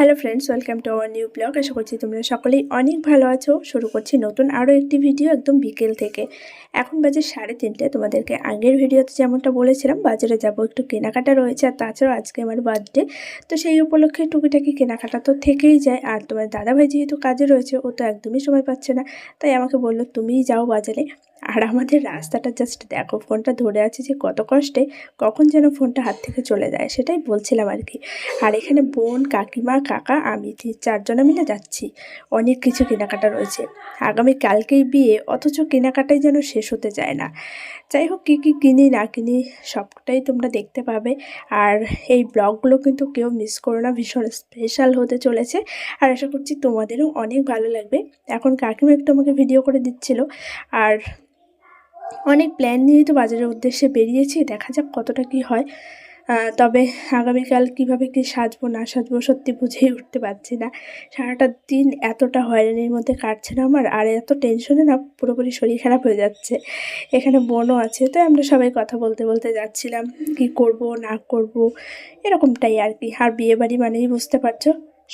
Hello friends welcome to our new blog আশা করছি তোমরা সকলেই অনেক ভালো আছো। শুরু করছি নতুন আরও একটি ভিডিও একদম বিকেল থেকে। এখন বাজে সাড়ে তিনটে। তোমাদেরকে আগের ভিডিওতে যেমনটা বলেছিলাম, বাজারে যাব একটু কেনাকাটা রয়েছে। আর তাছাড়াও আজকে আমার বার্থডে তো সেই উপলক্ষে টুকিটাকি কেনাকাটা তো থেকেই যায়। আর তোমার দাদাভাই যেহেতু কাজে রয়েছে, ও তো একদমই সময় পাচ্ছে না। তাই আমাকে বলল, তুমিই যাও বাজারে। আর আমাদের রাস্তাটা জাস্ট দেখো, ফোনটা ধরে আছে যে কত কষ্টে কখন যেন ফোনটা হাত থেকে চলে যায়, সেটাই বলছিলাম আর কি। আর এখানে বোন, কাকিমা, কাকা, আমি চারজনে মিলে যাচ্ছি, অনেক কিছু কেনাকাটা রয়েছে। আগামী কালকেই বিয়ে, অথচ কেনাকাটাই যেন শেষ হতে চায় না। যাই হোক, কী কী কিনি না কিনি সবটাই তোমরা দেখতে পাবে। আর এই ব্লগগুলো কিন্তু কেউ মিস করো না, ভীষণ স্পেশাল হতে চলেছে। আর আশা করছি তোমাদেরও অনেক ভালো লাগবে। এখন কাকিমা একটু আমাকে ভিডিও করে দিচ্ছিল। আর অনেক প্ল্যান নিয়েই তো বাজারের উদ্দেশ্যে বেরিয়েছি, দেখা যাক কতটা কি হয়। তবে আগামীকাল কীভাবে কি সাজবো, না সাজবো সত্যি বুঝেই উঠতে পারছি না। সারাটা দিন এতটা হয়রানির মধ্যে কাটছে না আমার, আর এত টেনশনে না পুরোপুরি শরীর খারাপ হয়ে যাচ্ছে। এখানে বনও আছে, তো আমরা সবাই কথা বলতে বলতে যাচ্ছিলাম, কি করব, না করব, এরকমটাই আর কি। আর বিয়ে বাড়ি মানেই বুঝতে পারছ,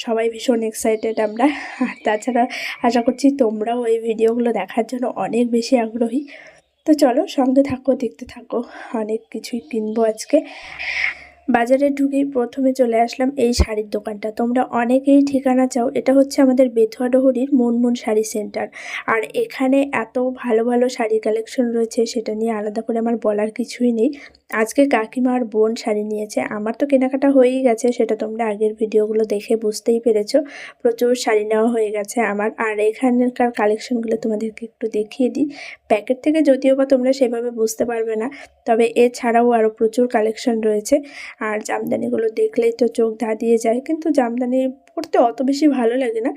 সবাই ভীষণ এক্সাইটেড আমরা। আর তাছাড়া আশা করছি তোমরাও এই ভিডিওগুলো দেখার জন্য অনেক বেশি আগ্রহী। তো চলো সঙ্গে থাকো দেখতে থাকো। অনেক কিছুই কিনবো আজকে। বাজারে ঢুকেই প্রথমে চলে আসলাম এই শাড়ির দোকানটা। তোমরা অনেকেই ঠিকানা চাও, এটা হচ্ছে আমাদের বেথুয়া ডহরির মুনমুন শাড়ি সেন্টার। আর এখানে এত ভালো ভালো শাড়ি কালেকশন রয়েছে, সেটা নিয়ে আলাদা করে আমার বলার কিছুই নেই। আজকে কাকিমা আর বোন শাড়ি নিয়েছে, আমার তো কেনাকাটা হয়েই গেছে, সেটা তোমরা আগের ভিডিওগুলো দেখে বুঝতেই পেরেছ। প্রচুর শাড়ি নেওয়া হয়ে গেছে আমার। আর এখানকার কালেকশনগুলো তোমাদেরকে একটু দেখিয়ে দিই। প্যাকেট থেকে যদিও বা তোমরা সেভাবে বুঝতে পারবে না, তবে এছাড়াও আরও প্রচুর কালেকশন রয়েছে। আর জামদানিগুলো দেখলেই তো চোখ ধাঁধিয়ে যায়। কিন্তু জামদানি পড়তে অত বেশি ভালো লাগে না।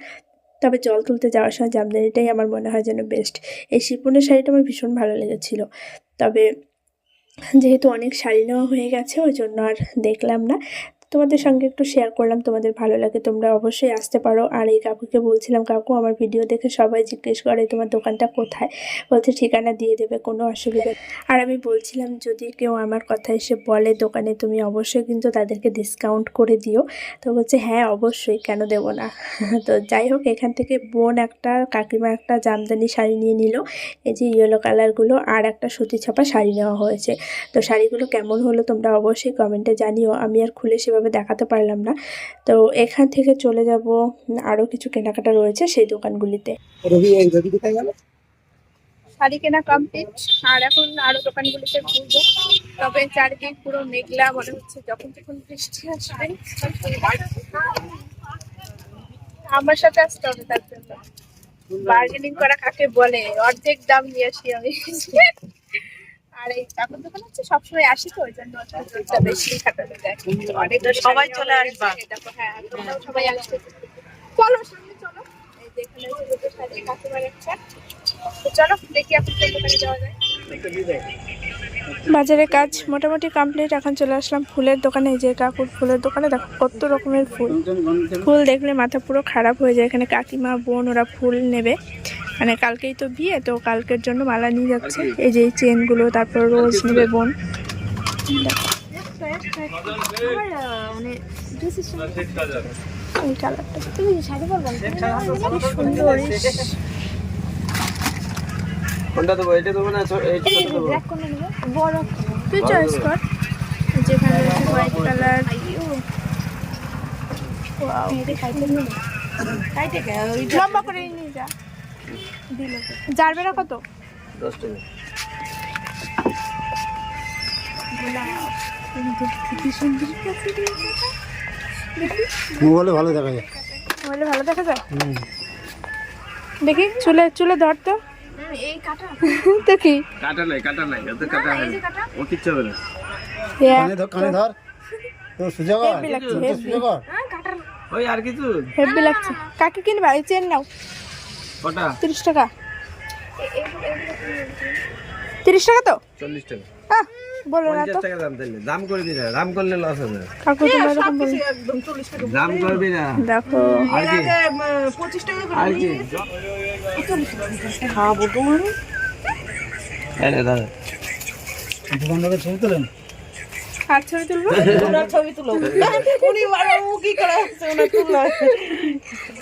তবে জল তুলতে যাওয়ার সময় জামদানিটাই আমার মনে হয় যেন বেস্ট এই শিপনের শাড়িটা আমার ভীষণ ভালো লেগেছিল। তবে যেহেতু অনেক শাড়ি নেওয়া হয়ে গেছে, ওই জন্য আর দেখলাম না। তোমাদের সঙ্গে একটু শেয়ার করলাম, তোমাদের ভালো লাগে, তোমরা অবশ্যই আসতে পারো। আর এই কাকুকে বলছিলাম, কাকু, আমার ভিডিও দেখে সবাই জিজ্ঞেস করে, তোমার দোকানটা কোথায়? বলছে, ঠিকানা দিয়ে দেবে, কোনো অসুবিধা। আর আমি বলছিলাম, যদি কেউ আমার কথা এসে বলে দোকানে, তুমি অবশ্যই কিন্তু তাদেরকে ডিসকাউন্ট করে দিও। তো বলছে হ্যাঁ অবশ্যই, কেন দেবো না? তো যাই হোক, এখান থেকে বোন একটা, কাকিমা একটা জামদানি শাড়ি নিয়ে নিল, এই যে ইয়েলো কালারগুলো আর একটা সুতি ছাপা শাড়ি নেওয়া হয়েছে। তো শাড়িগুলো কেমন হলো তোমরা অবশ্যই কমেন্টে জানিও। আমি আর খুলে সেভাবে দেখাতে পারলাম না। তো এখান থেকে চলে যাব আরও কিছু কেনাকাটা রয়েছে সেই দোকানগুলিতে। শাড়ি কেনা কমপ্লিট আর এখন আরও দোকানগুলিতে ঘুরবো। তবে চারিদিক পুরো মেঘলা মনে হচ্ছে যখন তখন বৃষ্টি আসবে। আমার সাথে আসতে হবে তার জন্য। বার্গেনিং করা কাকে বলে? অর্ধেক দাম নিয়ে আসি আমি। আর এই কাপড় দোকান হচ্ছে সবসময় আসি তো ওই জন্য বেশি খাটানো যায়। অনেক সবাই চলে আসবা। হ্যাঁ সবাই আসবে চলো সামনে চলো। এই যে এখানে হচ্ছে দুটো শাড়ি কাকিমার একটা। তো চলো দেখি এখন দোকানে যাওয়া যায়। বাজারের কাজ মোটামুটি কমপ্লিট এখন চলে আসলাম ফুলের দোকানে। এই যে কাকুর ফুলের দোকানে দেখো কত রকমের ফুল। ফুল দেখলে মাথা পুরো খারাপ হয়ে যায়। এখানে কাকিমা বোন ওরা ফুল নেবে। মানে কালকেই তো বিয়ে তো কালকের জন্য মালা নিয়ে যাচ্ছে। এই যে এই চেনগুলো তারপর রোজ নেবে বোন। কোনটা দেবো? এটা দেবো না? বড়। তুই চয়েস কর। যেখানে হোয়াইট কালার লম্বা করে নিয়ে যা। জারবেরা কত? দশ টাকা। মোবাইলে ভালো দেখা যায়। বলে ভালো দেখা যায়? দেখি চুলে চুলে ধর তো। তো কি? কাটা নাই কাটা নাই এত কাটা হয় ও কিচ্ছু হবে না। কানে ধর কানে ধর। তো লাগছে ওই আর কিছু? লাগছে। কাকে কিনবা? এই চেন নাও। তিরিশ টাকা। তিরিশ টাকা তো? চল্লিশ টাকা। বলো না তো। দাম করবি না দাম করলে লস হবে। কাকু তোমরা এরকম বলো দাম করবি না। দেখো। আর কি? আর কি? খাব তোমার এই দাদা দোকানটাকে ছবি তোলেন আর ছবি তুলবো? ছবি তুলো। উনি ও কি করে আসছে ওনার তুলো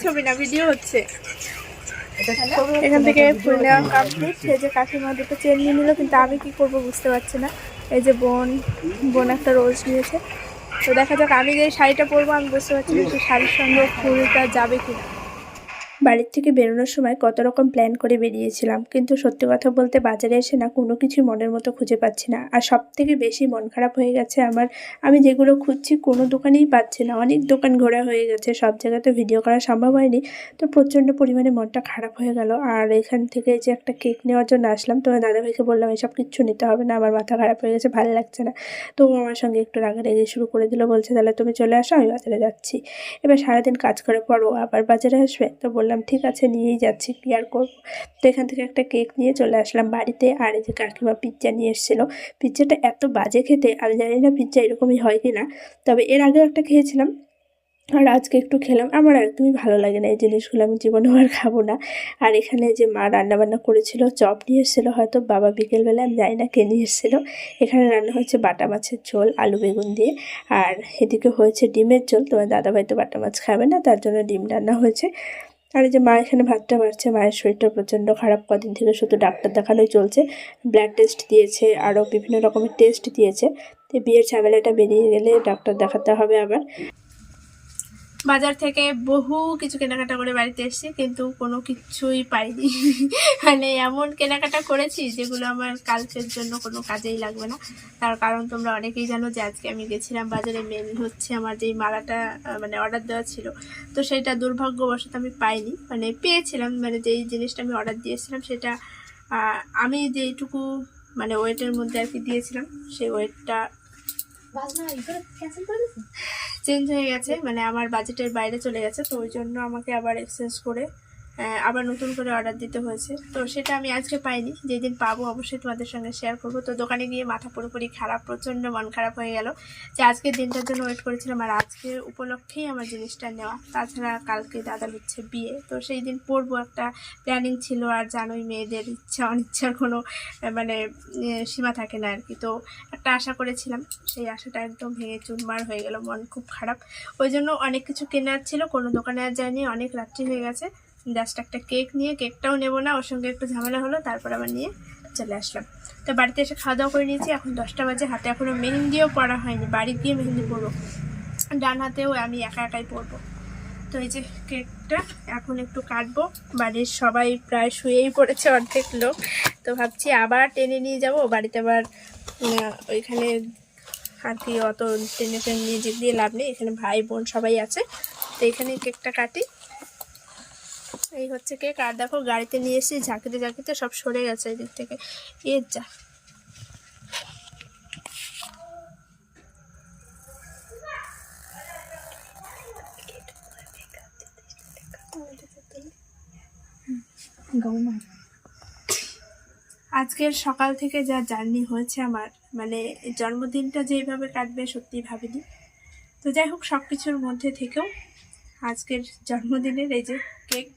ছবি না ভিডিও হচ্ছে। এখান থেকে ফুল নেওয়া কমপ্লিট সে যে কাকিমা দুটো চেন নিয়ে নিল কিন্তু আমি কি করব বুঝতে পারছি না। এই যে বোন বোন একটা রোজ নিয়েছে। তো দেখা যাক আমি যে শাড়িটা পরবো আমি বুঝতে পারছি না সেই শাড়ির সঙ্গে ফুলটা যাবে কি বাড়ির থেকে বেরোনোর সময় কত রকম প্ল্যান করে বেরিয়েছিলাম। কিন্তু সত্যি কথা বলতে বাজারে এসে না কোনো কিছুই মনের মতো খুঁজে পাচ্ছি না। আর সব থেকে বেশি মন খারাপ হয়ে গেছে আমার। আমি যেগুলো খুঁজছি কোনো দোকানেই পাচ্ছি না। অনেক দোকান ঘোরা হয়ে গেছে, সব জায়গাতে ভিডিও করা সম্ভব হয়নি। তো প্রচণ্ড পরিমাণে মনটা খারাপ হয়ে গেল। আর এখান থেকে যে একটা কেক নেওয়ার জন্য আসলাম তোমার দাদাভাইকে বললাম, এসব কিচ্ছু নিতে হবে না, আমার মাথা খারাপ হয়ে গেছে, ভালো লাগছে না। তো আমার সঙ্গে একটু রাগারাগি শুরু করে দিল, বলছে, তাহলে তুমি চলে আসো, আমি বাজারে যাচ্ছি। এবার সারাদিন কাজ করে পড়ো আবার বাজারে আসবে। তো বললাম, ঠিক আছে, নিয়েই যাচ্ছি, কি আর করব? তো এখান থেকে একটা কেক নিয়ে চলে আসলাম বাড়িতে, আর এই যে কাকিমা পিৎজা নিয়ে এসেছিল। পিৎজাটা এত বাজে খেতে, আমি জানি না পিৎজা এরকমই হয় কি না তবে এর আগেও একটা খেয়েছিলাম, আর আজকে একটু খেলাম। আমার একদমই ভালো লাগে না এই জিনিসগুলো, আমি জীবনে আর খাব না। আর এখানে যে মা রান্নাবান্না করেছিল, চপ নিয়ে এসেছিল, হয়তো বাবা বিকেলবেলা, আমি জানি না কে নিয়ে এসেছিল। এখানে রান্না হয়েছে বাটা মাছের ঝোল, আলু বেগুন দিয়ে, আর এদিকে হয়েছে ডিমের ঝোল, তোমার দাদাভাই তো বাটা মাছ খাবে না, তার জন্য ডিম রান্না হয়েছে। আর এই যে মা এখানে ভাতটা বাড়ছে, মায়ের শরীরটা প্রচণ্ড খারাপ, কদিন থেকে শুধু ডাক্তার দেখানোই চলছে। ব্লাড টেস্ট দিয়েছে, আরও বিভিন্ন রকমের টেস্ট দিয়েছে। তো বিয়ের ঝামেলাটা বেরিয়ে গেলে ডাক্তার দেখাতে হবে আবার। বাজার থেকে বহু কিছু কেনাকাটা করে বাড়িতে এসেছি, কিন্তু কোনো কিছুই পাইনি। মানে এমন কেনাকাটা করেছি যেগুলো আমার কালকের জন্য কোনো কাজেই লাগবে না। তার কারণ তোমরা অনেকেই জানো যে আজকে আমি গেছিলাম বাজারে মেন হচ্ছে আমার যেই মালাটা মানে অর্ডার দেওয়া ছিল। তো সেটা দুর্ভাগ্যবশত আমি পাইনি। মানে পেয়েছিলাম মানে যেই জিনিসটা আমি অর্ডার দিয়েছিলাম সেটা আমি যেইটুকু মানে ওয়েটের মধ্যে আর কি দিয়েছিলাম, সেই ওয়েটটা চেঞ্জ হয়ে গেছে মানে আমার বাজেটের বাইরে চলে গেছে, তো ওই জন্য আমাকে আবার এক্সচেঞ্জ করে আবার নতুন করে অর্ডার দিতে হয়েছে। তো সেটা আমি আজকে পাইনি। যেদিন পাবো অবশ্যই তোমাদের সঙ্গে শেয়ার করব। তো দোকানে গিয়ে মাথা পুরোপুরি খারাপ, প্রচণ্ড মন খারাপ হয়ে গেল। যে আজকের দিনটার জন্য ওয়েট করেছিলাম আর আজকে উপলক্ষেই আমার জিনিসটা নেওয়া। তাছাড়া কালকে দাদার হচ্ছে বিয়ে। তো সেই দিন পরবো একটা প্ল্যানিং ছিল আর জানোই মেয়েদের ইচ্ছা, অনিচ্ছার কোনো মানে সীমা থাকে না আর কি। তো একটা আশা করেছিলাম। সেই আশাটা একদম ভেঙে চুরমার হয়ে গেল, মন খুব খারাপ। ওই জন্য অনেক কিছু কেনার ছিল, কোনো দোকানে আর যায়নি অনেক রাত্রি হয়ে গেছে। জাস্ট একটা কেক নিয়ে কেকটাও নেব না, ওর সঙ্গে একটু ঝামেলা হলো, তারপর আবার নিয়ে চলে আসলাম। তো বাড়িতে এসে খাওয়া দাওয়া করে নিয়েছি, এখন দশটা বাজে, হাতে এখনও মেহেন্দিও পড়া হয়নি, বাড়ি গিয়ে মেহেন্দি পরবো। ডান হাতেও আমি একা একাই পরবো। তো এই যে কেকটা এখন একটু কাটবো, বাড়ির সবাই প্রায় শুয়েই পড়েছে অর্ধেক লোক, তো ভাবছি আবার টেনে নিয়ে যাব, বাড়িতে আবার ওইখানে আর কি অত টেনে টেনে নিয়ে যেতে দিয়ে লাভ নেই, এখানে ভাই বোন সবাই আছে, তো এখানে কেকটা কাটি। এই হচ্ছে কেক আর দেখো গাড়িতে নিয়ে এসেছি ঝাঁকিতে ঝাঁকিতে সব সরে গেছে এদিক থেকে। এর যা। আজকের সকাল থেকে যা জার্নি হয়েছে আমার মানে জন্মদিনটা যেভাবে কাটবে সত্যি ভাবিনি। তো যাই হোক সব কিছুর মধ্যে থেকেও আজকের জন্মদিনের এই যে কেক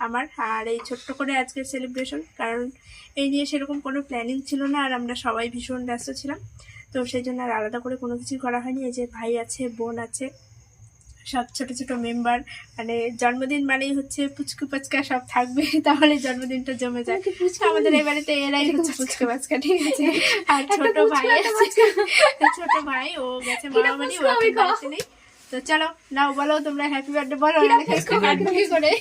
আমার আর এই ছোট্ট করে আজকের সেলিব্রেশন কারণ এই নিয়ে সেরকম কোনো প্ল্যানিং ছিল না আর আমরা সবাই ভীষণ ব্যস্ত ছিলাম। তো সেই জন্য আর আলাদা করে কোনো কিছু করা হয়নি। এই যে ভাই আছে বোন আছে সব ছোট ছোট মেম্বার মানে জন্মদিন মানেই হচ্ছে পুচকু পাচকা সব থাকবে তাহলে জন্মদিনটা জমে যায়। আমাদের এই বাড়িতে এরাই হচ্ছে পুচকু পাচকা ঠিক আছে? আর ছোট ভাই আছে। ছোট ভাই ও গেছে মামাবাড়ি ও নেই। তো চলো নাও বলো তোমরা হ্যাপি বার্থডে বলো করে?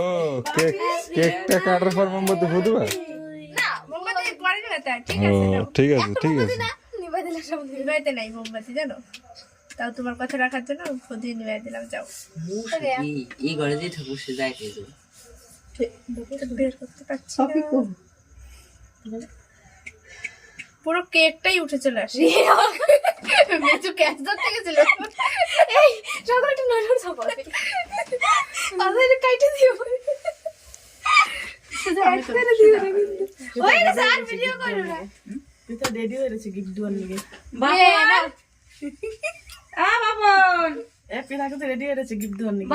ও কেক কেকটা কাটার পর মোমবাতি ফুটবে? না মোমবাতি পরে নেবে তা ঠিক আছে। ঠিক আছে ঠিক আছে। নিবাইতে নাই মোমবাতি জানো? তাও তোমার কথা রাখার জন্য খুদই নিবাই দিলাম যাও। এই এই ঘরে দিয়ে ঠাকুর সে যায় কিন্তু বের করতে পারছি না। পুরো কেকটাই উঠে চলে আসে। মেচু ক্যাচ ধরতে গেছিল। এই সকালে একটু নজর আমাদের কাইটে দিও। ওই না স্যার ভিডিও করো না। তুই তো রেডি হয়ে রয়েছে গিফট দেওয়ার লিগে। বাবা। এ পিনাকে তো রেডি হয়ে রয়েছে গিফট দেওয়ার লিগে।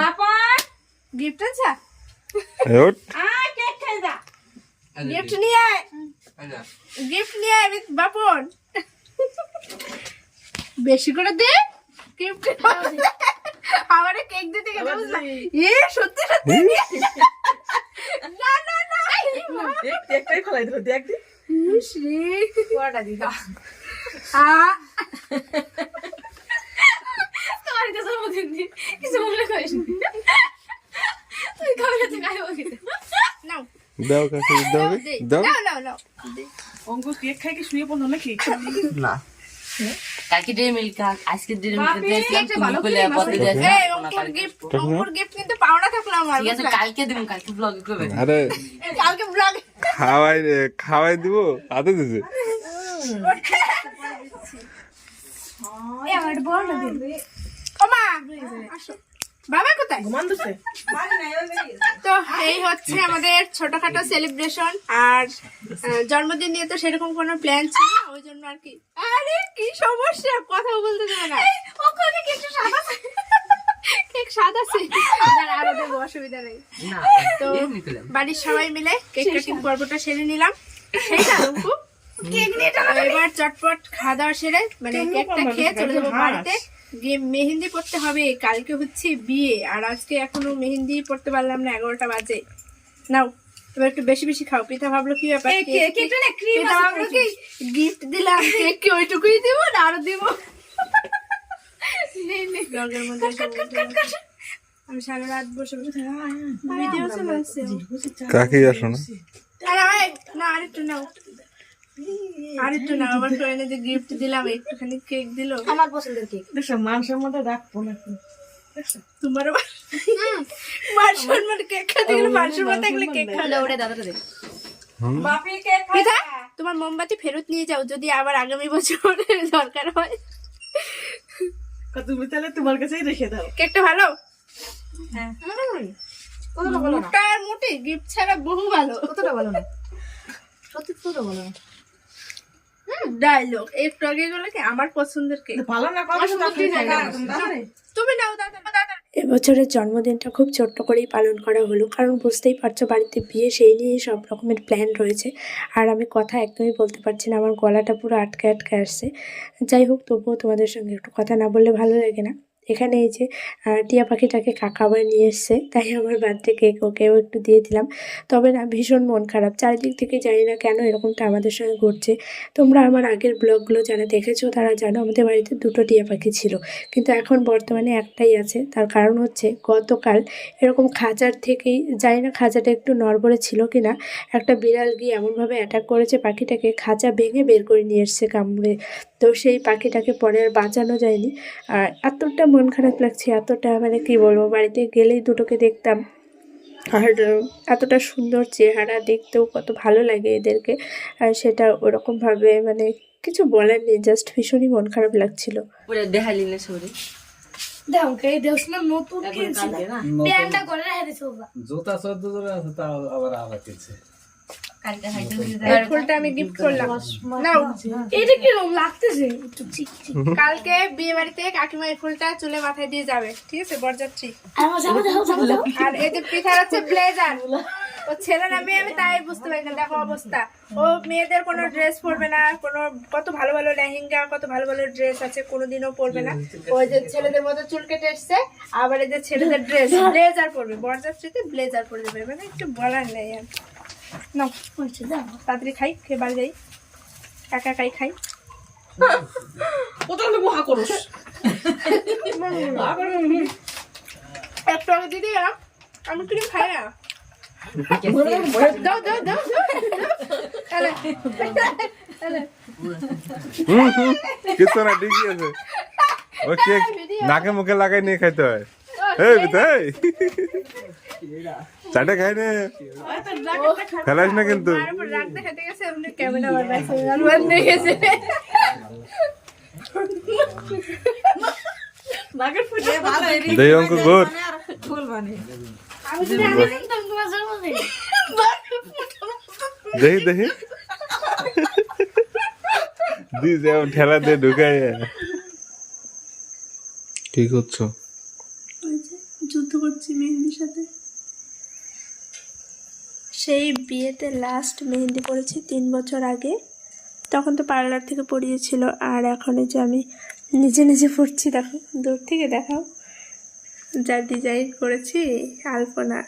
গিফট আছে। গিফট নিয়ে আয়। গিফট নিয়ে আয় with বাপন। বেশি করে দে। গিফট আমার কেক দিতে গেছে বুঝলা এ সত্যি সত্যি? না না না। একটাই ফেলাই দিল দেখ দি। শ্রী কোয়াটা দিদা আ। তোমার কাছে জন্মদিন দিন কিছু মনে করিস তুই না তুই নাও। দাও কাকে দাও রে, দাও। নাও কেক খাই কি শুয়ে পড়ল নাকি? না। কালকে ডেরি মিল্ক আজকে ডেরি মিল্ক বাপরে, দিয়েছিলাম তুমি বলে এই অঙ্কুর গিফট অঙ্কুর গিফট কিন্তু পাওনা থাকল আমার ঠিক আছে কালকে কালকে ব্লগ করবে। আরে কালকে ব্লগ খাওয়াই খাওয়াই দিব হাতে দিছে। এই আমার বড় না দিন ওমা আসো। বাবা কোথায়? ঘুমান দিছে তো এই হচ্ছে আমাদের ছোটখাটো সেলিব্রেশন আর জন্মদিন নিয়ে তো সেরকম কোনো প্ল্যান ছিল ওই জন্য আর কি। আরে কি সমস্যা? কথা বলতে দেবে না। ও কোনে কিছু সাদা কেক স্বাদ আছে? আরও দেবো অসুবিধা নেই। তো বাড়ির সবাই মিলে কেক কাটিং পর্বটা সেরে নিলাম। সেই না এবার চটপট খাওয়া দাওয়া সেরে মানে কেকটা খেয়ে চলে যাব বাড়িতে। গিয়ে মেহেন্দি পড়তে হবে কালকে হচ্ছে বিয়ে আর আজকে এখনও মেহেন্দি পড়তে পারলাম না এগারোটা বাজে নাও এবার একটু বেশি বেশি খাও পিতা ভাবলো কি ব্যাপার গিফট দিলাম কেক কি ওইটুকুই দিব না আরও দিব মধ্যে আমি সারা রাত বসে বসে ভিডিও চালাচ্ছি কাকে আসো না না আরেকটু নাও আরেকটু নাও আমার ফ্রেন্ডে যে গিফট দিলাম একটুখানি কেক দিলো। আমার পছন্দের কেক দেখছ মানুষের মধ্যে রাখব তোমার কেক খাতে গেলে মার্শাল মতো থাকলে কেক খাওয়া ওটা দাদাটা দে বাপি কেক পিতা তোমার মোমবাতি ফেরত নিয়ে যাও যদি আবার আগামী বছর দরকার হয়। তুমি তাহলে তোমার কাছেই রেখে দাও। কেকটা ভালো? কতটা বলো মোটা আর মোটি গিফট ছাড়া বহু ভালো। কতটা বলো না। সত্যি কতটা বলো না। ডায়লগ একটু আগে গুলো কি আমার পছন্দের কেক? ভালো না তুমি নাও দাদা দাদা এবছরের জন্মদিনটা খুব ছোট্ট করেই পালন করা হলো কারণ বুঝতেই পারছ বাড়িতে বিয়ে সেই নিয়ে সব রকমের প্ল্যান রয়েছে। আর আমি কথা একদমই বলতে পারছি না আমার গলাটা পুরো আটকে আটকে আসছে। যাই হোক তবুও তোমাদের সঙ্গে একটু কথা না বললে ভালো লাগে না। এখানে এই যে টিয়া পাখিটাকে কাকা আবার নিয়ে এসছে, তাই আমার বার্থডে কেক ওকেও একটু দিয়ে দিলাম। তবে না, ভীষণ মন খারাপ। চারিদিক থেকে জানি না কেন এরকমটা আমাদের সঙ্গে ঘটছে। তোমরা আমার আগের ব্লগগুলো যারা দেখেছ, তারা জানো আমাদের বাড়িতে দুটো টিয়া পাখি ছিল। কিন্তু এখন বর্তমানে একটাই আছে। তার কারণ হচ্ছে, গতকাল এরকম খাঁচার থেকেই, জানি না খাঁচাটা একটু নড়বড়ে ছিল কি না একটা বিড়াল গিয়ে এমনভাবে অ্যাটাক করেছে পাখিটাকে, খাঁচা ভেঙে বের করে নিয়ে এসছে কামড়ে। তো সেই পাখিটাকে পরে আর বাঁচানো যায়নি। আর এতটা মন খারাপ লাগছে এতটা মানে কি বলব বাড়িতে গেলেই দুটোকে দেখতাম। আর এতটা সুন্দর চেহারা দেখতেও কত ভালো লাগে এদেরকে। আর সেটা ওরকমভাবে মানে কিছু বলার নেই জাস্ট ভীষণই মন খারাপ লাগছিল। দেখালি না বাবা জুতা চোদ্দ আছে তাও আবার আবার কিনছে। ফুলটা আমি গিফট করলাম। নাও। এটা কি লাগতেছে। একটু চিক চিক। কালকে বিয়ে বাড়িতে কাকিমা এই ফুলটা চুলে মাথায় দিয়ে যাবে। ঠিক আছে? বরযাত্রী। আমার জামা দাও জামা দাও আর এই যে পিঠার হচ্ছে ব্লেজার ও ছেলে না মেয়ে আমি তাই বুঝতে পারি না। দেখো অবস্থা। ও মেয়েদের কোনো ড্রেস পরবে না। কোনো কত ভালো ভালো লেহেঙ্গা কত ভালো ভালো ড্রেস আছে। কোনোদিনও পরবে না। ওই যে ছেলেদের মতো চুল কেটে এসছে। আবার এই যে ছেলেদের ড্রেস ব্লেজার পরবে। বরযাত্রীতে ব্লেজার পরে যাবে। মানে একটু বলার নেই আর। দাও তাড়াতাড়ি খাই খেয়ে বাড়ি যাই। একা একাই খাই। কত লোক হা করস। একটু আগে দিদি আমি। ক্রিম খাই না দাও দাও দাও দাও তাহলে হুম হুম। কিছু না ঠিকই আছে। ও নাকে মুখে লাগাই নিয়ে খাইতে হয়। এই বিতাই চাটে খাই নে ফেলাস না কিন্তু অঙ্ক গোর দেখি দেখি দি যেমন ঠেলা দিয়ে ঢুকাই কি করছ করছি মেহেন্দির সাথে? সেই বিয়েতে লাস্ট মেহেন্দি পড়েছি তিন বছর আগে। তখন তো পার্লার থেকে পড়িয়েছিল, আর এখন যে আমি নিজে নিজে পড়ছি, দেখো, দূর থেকে দেখাও। যা ডিজাইন করেছি, আলপনা।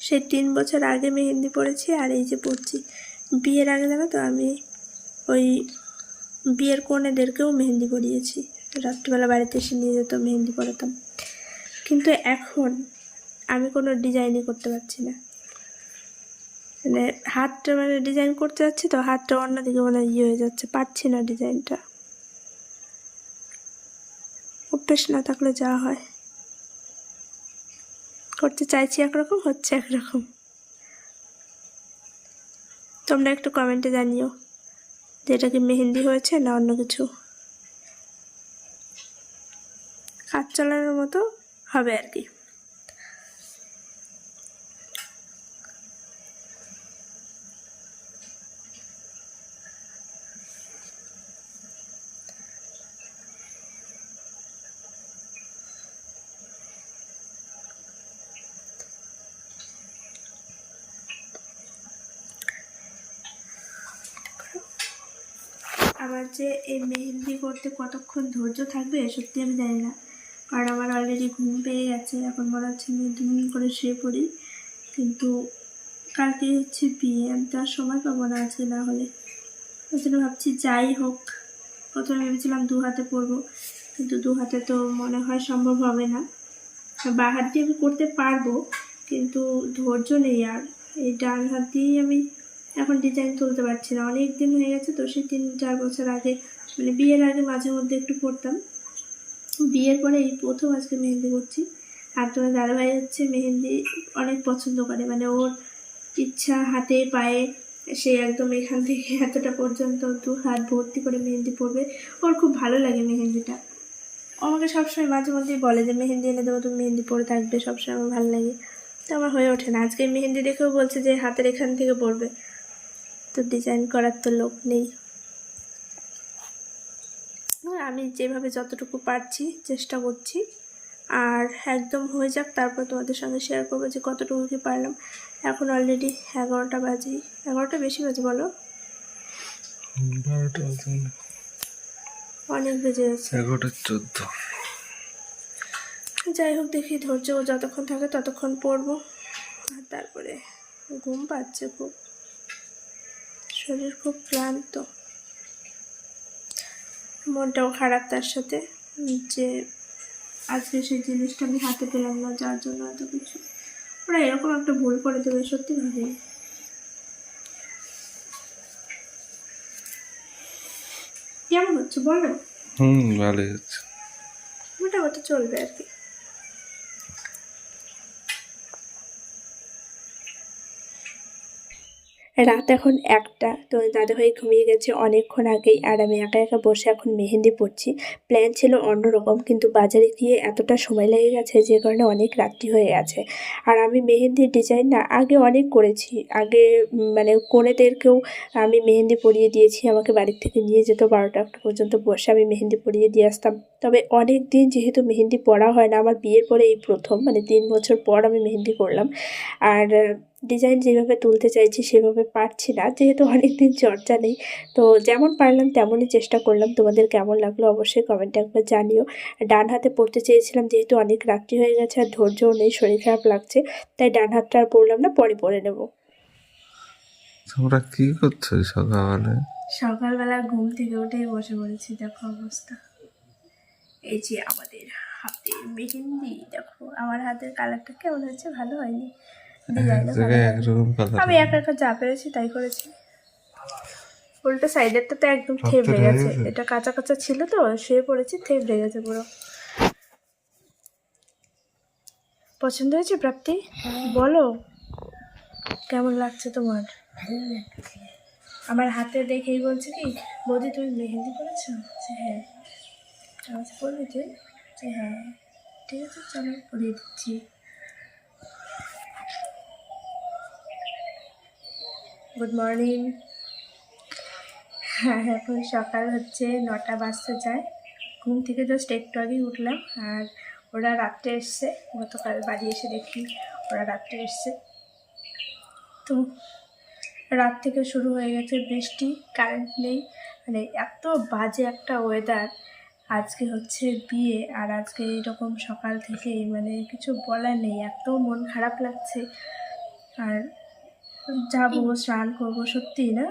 সেই তিন বছর আগে মেহেন্দি পড়েছি আর এই যে পড়ছি। বিয়ের আগে জানো তো, আমি ওই বিয়ের কনেদেরকেও মেহেন্দি পরিয়েছি। রাত্রিবেলা বাড়িতে এসে নিয়ে যেত, মেহেন্দি পরাতাম। কিন্তু এখন আমি কোনো ডিজাইনই করতে পারছি না। মানে হাতটা মানে ডিজাইন করতে যাচ্ছি তো হাতটা অন্যদিকে মানে ইয়ে হয়ে যাচ্ছে, পারছি না ডিজাইনটা অভ্যেস না থাকলে যা হয়। করতে চাইছি একরকম, হচ্ছে একরকম। তোমরা একটু কমেন্টে জানিও যে এটা কি মেহেন্দি হয়েছে না অন্য কিছু। কাজ চালানোর মতো হবে আর কি। আমার যে এই মেহেন্দি করতে কতক্ষণ ধৈর্য থাকবে সত্যি আমি জানি না। কারণ আমার অলরেডি ঘুম পেয়ে গেছে। এখন মনে হচ্ছে দুম করে শুয়ে পড়ি। কিন্তু কালকে হচ্ছে বিয়ে, আমি তো আর সময় পাবো না আজকে না হলে। ওই জন্য ভাবছি যাই হোক। প্রথমে ভেবেছিলাম দু হাতে পরবো, কিন্তু দু হাতে তো মনে হয় সম্ভব হবে না। বা হাত দিয়ে আমি করতে পারব, কিন্তু ধৈর্য নেই আর। এই ডান হাত দিয়েই আমি এখন ডিজাইন তুলতে পারছি না। অনেক দিন হয়ে গেছে তো, সেই তিন চার বছর আগে মানে বিয়ের আগে মাঝে মধ্যে একটু পড়তাম বিয়ের পরে এই প্রথম আজকে মেহেন্দি করছি। আর তোমার দাদাভাই হচ্ছে মেহেন্দি অনেক পছন্দ করে। মানে ওর ইচ্ছা, হাতে, পায়ে, সে একদম এখান থেকে এতটা পর্যন্ত দু হাত ভর্তি করে মেহেন্দি পরবে। ওর খুব ভালো লাগে মেহেন্দিটা। আমাকে সবসময় মাঝে মধ্যেই বলে যে, মেহেন্দি এনে দেবো, তুমি মেহেন্দি পরে থাকবে। সবসময় আমার ভালো লাগে। তো আমার হয়ে ওঠে না। আজকে মেহেন্দি দেখেও বলছে যে, হাতের এখান থেকে পড়বে তো ডিজাইন করার তো লোক নেই। আমি যেভাবে যতটুকু পারছি চেষ্টা করছি। আর একদম হয়ে যাক তারপর তোমাদের সঙ্গে শেয়ার করব যে কতটুকু কি পারলাম। এখন অলরেডি এগারোটা বাজে। এগারোটা বেশি বাজে বলো? অনেক বেজে যাচ্ছে। এগারোটা চোদ্দ। যাই হোক দেখি ধৈর্য যতক্ষণ থাকে ততক্ষণ পড়ব। আর তারপরে ঘুম পাচ্ছে খুব। শরীর খুব ক্লান্ত। মনটাও খারাপ তার সাথে যে আজকে সেই জিনিসটা আমি হাতে পেলাম না যার জন্য এত কিছু। ওরা এরকম একটা ভুল করে দেবে সত্যি ভাবে কেমন হচ্ছে বলো? হুম ভালোই হচ্ছে। মোটামুটি চলবে আর কি। রাত এখন একটা, তো দাদা দাদাভাই ঘুমিয়ে গেছে অনেকক্ষণ আগেই আর আমি একা একা বসে এখন মেহেন্দি পড়ছি প্ল্যান ছিল অন্যরকম, কিন্তু বাজারে গিয়ে এতটা সময় লেগে গেছে যে কারণে অনেক রাত্রি হয়ে গেছে। আর আমি মেহেন্দির ডিজাইন না আগে অনেক করেছি। আগে মানে কোনেদেরকেও আমি মেহেন্দি পরিয়ে দিয়েছি, আমাকে বাড়ির থেকে নিয়ে যেত বারোটা একটা পর্যন্ত বসে আমি মেহেন্দি পরিয়ে দিয়ে আসতাম। তবে অনেক দিন যেহেতু মেহেন্দি পরা হয় না, আমার বিয়ের পরে এই প্রথম মানে তিন বছর পর আমি মেহেন্দি করলাম। আর ডিজাইন যেভাবে তুলতে চাইছি সেভাবে পারছি না যেহেতু অনেক দিন চর্চা নেই। তো যেমন পারলাম তেমনই চেষ্টা করলাম তোমাদের কেমন লাগল অবশ্যই কমেন্টে একবার জানিও। ডান হাতে পড়তে চেয়েছিলাম যেহেতু অনেক রাত্রি হয়ে গেছে আর ধৈর্যও নেই শরীর খারাপ লাগছে তাই ডান হাতটা আর পড়লাম না পরে পরে নেব। তোমরা কি করছ সকালে সকালবেলা ঘুম থেকে উঠেই বসে পড়েছি দেখো অবস্থা। এই যে আমাদের হাতের মেহেন্দি দেখো আমার হাতের কালারটা কেমন হয়েছে ভালো হয়নি। আমি একা একা যা পেরেছি তাই করেছি। উল্টো সাইডেরটা তো একদম থেবড়ে গেছে? এটা কাঁচা কাঁচা ছিল তো শুয়ে পড়েছি থেবড়ে গেছে পুরো। পছন্দ হয়েছে প্রাপ্তি? বলো কেমন লাগছে তোমার? আমার হাতে দেখেই বলছে কি বৌদি তুমি মেহেন্দি করেছ? যে হ্যাঁ। আমার পড়বে যে যে হ্যাঁ। ঠিক আছে চলো পরিয়ে দিচ্ছি। গুড মর্নিং হ্যাঁ এখন সকাল হচ্ছে, নটা বাজতে যায়। ঘুম থেকে জাস্ট একটু আগেই উঠলাম আর ওরা রাত্রে এসছে। গতকাল বাড়ি এসে দেখি ওরা রাত্রে এসছে। তো রাত থেকে শুরু হয়ে গেছে বৃষ্টি কারেন্ট নেই। মানে এত বাজে একটা ওয়েদার আজকে হচ্ছে বিয়ে আর আজকে এরকম সকাল থেকেই মানে কিছু বলার নেই। এত মন খারাপ লাগছে। আর যাব, স্নান করব সত্যি না?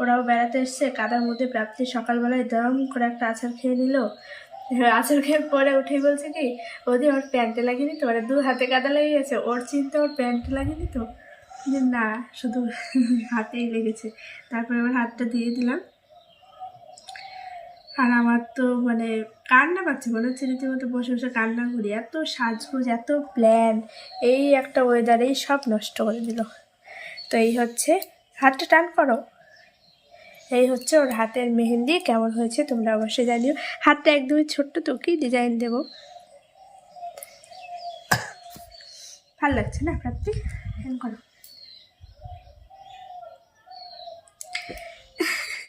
ওরাও বেড়াতে এসছে, কাদার মধ্যে প্রাপ্তি সকালবেলায় দম করে একটা আচার খেয়ে নিল। আচার খেয়ে পরে উঠেই বলছে কি, ওদি, ওর প্যান্টে লাগেনি তো? মানে দু হাতে কাদা লেগে গেছে, ওর চিন্তা ওর প্যান্টে লাগেনি তো? যে না, শুধু হাতেই লেগেছে। তারপরে আমার হাতটা দিয়ে দিলাম। আর আমার তো মানে কান্না পাচ্ছে, মনে হচ্ছে রীতিমতো বসে বসে কান্না করি। এত সাজগোজ, এত প্ল্যান এই একটা ওয়েদারেই সব নষ্ট করে দিল। তো এই হচ্ছে হাতটা টান করো। এই হচ্ছে ওর হাতের মেহেন্দি, কেমন হয়েছে তোমরা অবশ্যই জানিও। হাতটা একদমই ছোট্ট তো ডিজাইন দেব। ভালো লাগছে না, প্রাপ্তি? হ্যাঁ করো।